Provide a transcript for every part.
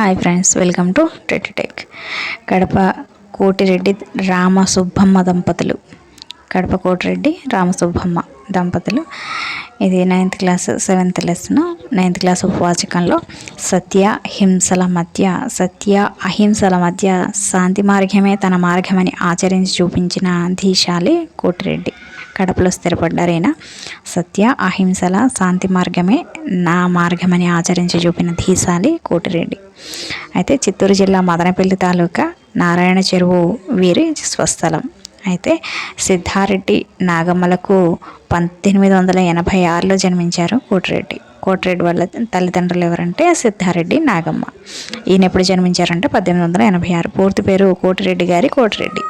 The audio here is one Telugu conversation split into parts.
Hi friends welcome to tech Kadapa Kotireddy Rama Subbamma దంపతులు. కడప కోటిరెడ్డి రామ సుబ్బమ్మ దంపతులు. ఇది ninth class seventh lesson ninth class ఉపవాచకంలో సత్య హింసల మధ్య సత్య అహింసల మధ్య శాంతి మార్గమే తన మార్గమని ఆచరించి చూపించిన ధీశాలి కోటిరెడ్డి. కడపలో స్థిరపడ్డారైనా సత్య అహింసల శాంతి మార్గమే నా మార్గమని ఆచరించి చూపిన ధీశాలి కోటిరెడ్డి. అయితే చిత్తూరు జిల్లా మదనపల్లి తాలూకా నారాయణ చెరువు వీరి స్వస్థలం. అయితే సిద్ధారెడ్డి నాగమ్మలకు పద్దెనిమిది వందల ఎనభై ఆరులో జన్మించారు కోటిరెడ్డి. కోటిరెడ్డి వాళ్ళ తల్లిదండ్రులు ఎవరంటే సిద్ధారెడ్డి నాగమ్మ. ఈయన ఎప్పుడు జన్మించారంటే పద్దెనిమిది వందల ఎనభై ఆరు. పూర్తి పేరు కోటిరెడ్డి గారి కోటిరెడ్డి.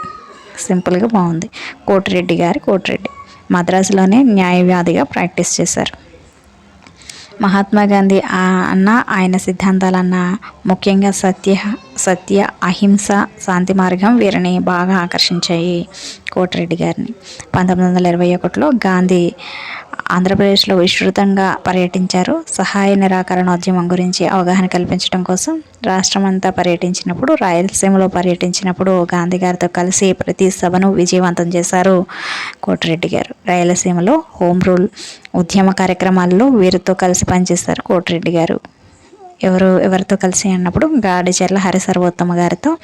సింపుల్గా బాగుంది. కోటిరెడ్డి గారి కోటిరెడ్డి. మద్రాసులోనే న్యాయవాదిగా ప్రాక్టీస్ చేశారు. మహాత్మా గాంధీ అన్న ఆయన సిద్ధాంతాలన్న ముఖ్యంగా సత్య సత్య అహింస శాంతి మార్గం వీరిని బాగా ఆకర్షించాయి కోటిరెడ్డి గారిని. పంతొమ్మిది వందల ఇరవై ఒకటిలో గాంధీ ఆంధ్రప్రదేశ్లో విస్తృతంగా పర్యటించారు. సహాయ నిరాకరణోద్యమం గురించి అవగాహన కల్పించడం కోసం రాష్ట్రమంతా పర్యటించినప్పుడు రాయలసీమలో పర్యటించినప్పుడు గాంధీ గారితో కలిసి ప్రతి సభను విజయవంతం చేశారు కోటిరెడ్డి గారు. రాయలసీమలో హోమ్ రూల్ ఉద్యమ కార్యక్రమాల్లో వీరితో కలిసి పనిచేస్తారు కోటిరెడ్డి గారు. ఎవరు ఎవరితో కలిసి అన్నప్పుడు గాడిచెర్ల హరిసర్వోత్తమ గారితో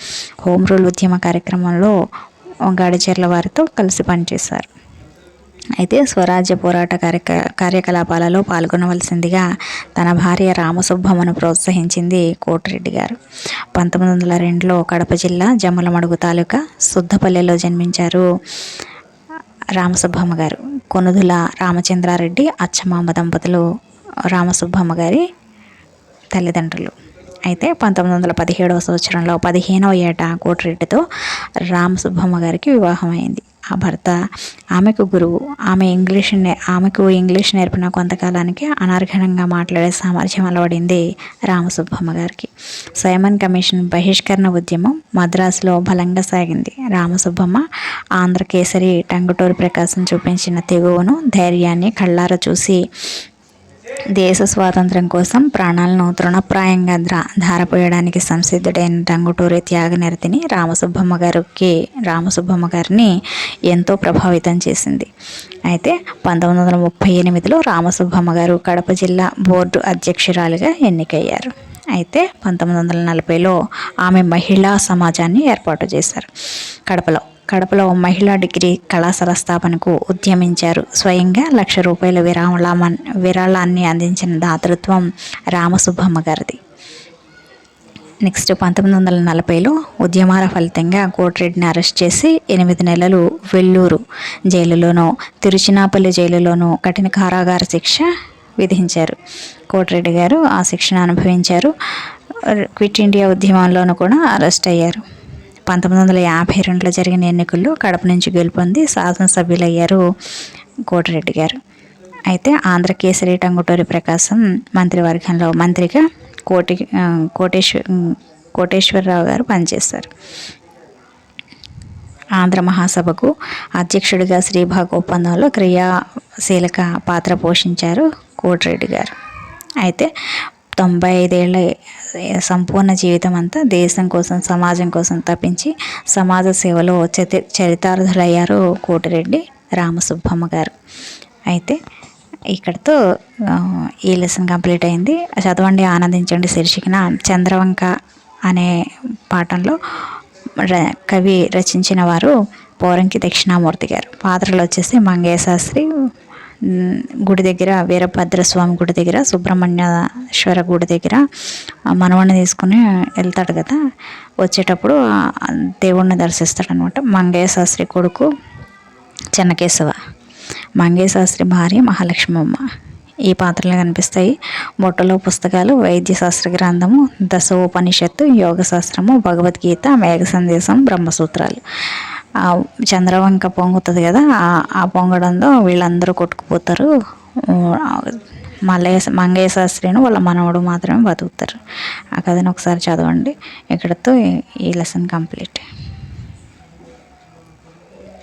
హోమ్ రూల్ ఉద్యమ కార్యక్రమంలో గాడిచెర్ల వారితో కలిసి పనిచేశారు. అయితే స్వరాజ్య పోరాట కార్యక కార్యకలాపాలలో పాల్గొనవలసిందిగా తన భార్య రామసుబ్బమ్మను ప్రోత్సహించింది కోటిరెడ్డి గారు. పంతొమ్మిది వందల రెండులో కడప జిల్లా జమ్మలమడుగు తాలూకా సుద్దపల్లెలో జన్మించారు రామసుబ్బమ్మ గారు. కొనుదుల రామచంద్రారెడ్డి అచ్చమాంబ దంపతులు రామసుబ్బమ్మ గారి తల్లిదండ్రులు. అయితే పంతొమ్మిది వందల పదిహేడవ సంవత్సరంలో పదిహేనవ ఏట కోటిరెడ్డితో రామసుబ్బమ్మ గారికి వివాహం అయింది ఆ భర్త ఆమెకు గురువు. ఆమె ఇంగ్లీష్ ఆమెకు ఇంగ్లీష్ నేర్పిన కొంతకాలానికి అనర్ఘనంగా మాట్లాడే సామర్థ్యం అలవడింది రామసుబ్బమ్మ గారికి. సైమన్ కమిషన్ బహిష్కరణ ఉద్యమం మద్రాసులో బలంగా సాగింది. రామసుబ్బమ్మ ఆంధ్రకేసరి టంగుటూరి ప్రకాశం చూపించిన తెగువను ధైర్యాన్ని కళ్ళార చూసి దేశ స్వాతంత్రం కోసం ప్రాణాలను తృణప్రాయంగా ద్రా ధారపోయడానికి సంసిద్ధుడైన టంగుటూరి త్యాగనిరతిని రామసుబ్బమ్మ గారికి రామసుబ్బమ్మ గారిని ఎంతో ప్రభావితం చేసింది. అయితే పంతొమ్మిది వందల ముప్పై ఎనిమిదిలో రామసుబ్బమ్మ గారు కడప జిల్లా బోర్డు అధ్యక్షురాలుగా ఎన్నికయ్యారు. అయితే పంతొమ్మిది వందల నలభైలో ఆమె మహిళా సమాజాన్ని ఏర్పాటు చేశారు. కడపలో కడపలో మహిళా డిగ్రీ కళాశాల స్థాపనకు ఉద్యమించారు. స్వయంగా లక్ష రూపాయల విరామలామన్ విరాళాన్ని అందించిన దాతృత్వం రామసుబ్బమ్మ గారిది. నెక్స్ట్ పంతొమ్మిది వందల నలభైలో ఉద్యమాల ఫలితంగా కోటిరెడ్డిని అరెస్ట్ చేసి ఎనిమిది నెలలు వెల్లూరు జైలులోనూ తిరుచినాపల్లి జైలులోనూ కఠిన కారాగార శిక్ష విధించారు. కోటిరెడ్డి గారు ఆ శిక్షను అనుభవించారు. క్విట్ ఇండియా ఉద్యమంలోనూ కూడా అరెస్ట్ అయ్యారు. పంతొమ్మిది వందల యాభై రెండులో జరిగిన ఎన్నికల్లో కడప నుంచి గెలుపొంది శాసనసభ్యులయ్యారు కోటిరెడ్డి గారు. అయితే ఆంధ్ర కేసరి టంగుటూరి ప్రకాశం మంత్రివర్గంలో మంత్రిగా కోటి కోటేశ్వర కోటేశ్వరరావు గారు పనిచేశారు. ఆంధ్ర మహాసభకు అధ్యక్షుడిగా శ్రీభాగ ఒప్పందంలో క్రియాశీలక పాత్ర పోషించారు కోటిరెడ్డి గారు. అయితే తొంభై ఐదేళ్ళ సంపూర్ణ జీవితం అంతా దేశం కోసం సమాజం కోసం తప్పించి సమాజ సేవలో చరి చరితార్థులయ్యారు కోటిరెడ్డి రామసుబ్బమ్మ గారు. అయితే ఇక్కడితో ఈ లెసన్ కంప్లీట్ అయింది. చదవండి ఆనందించండి శీర్షికన చంద్రవంక అనే పాఠంలో కవి రచించిన వారు పోరంకి దక్షిణామూర్తి గారు. పాత్రలు వచ్చేసి మంగేశాస్త్రి శాస్త్రి గుడి దగ్గర వీరభద్రస్వామి గుడి దగ్గర సుబ్రహ్మణ్యేశ్వర గుడి దగ్గర మనవణ్ణి తీసుకుని వెళ్తాడు కదా. వచ్చేటప్పుడు దేవుణ్ణి దర్శిస్తాడనమాట మంగయ్య శాస్త్రి కొడుకు చెన్నకేశవ. మంగయ్య శాస్త్రి భార్య మహాలక్ష్మమ్మ. ఈ పాత్రలు కనిపిస్తాయి. బొట్టలో పుస్తకాలు వైద్య శాస్త్ర గ్రంథము దశోపనిషత్తు యోగ శాస్త్రము భగవద్గీత మేఘ సందేశం బ్రహ్మసూత్రాలు. చంద్రవంక పొంగుతుంది కదా ఆ పొంగడంతో వీళ్ళందరూ కొట్టుకుపోతారు. మల్లయ్య మంగయ్య శాస్త్రిను వాళ్ళ మనవడు మాత్రమే బతుకుతారు. ఆ కథను ఒకసారి చదవండి. ఇక్కడతో ఈ లెసన్ కంప్లీట్.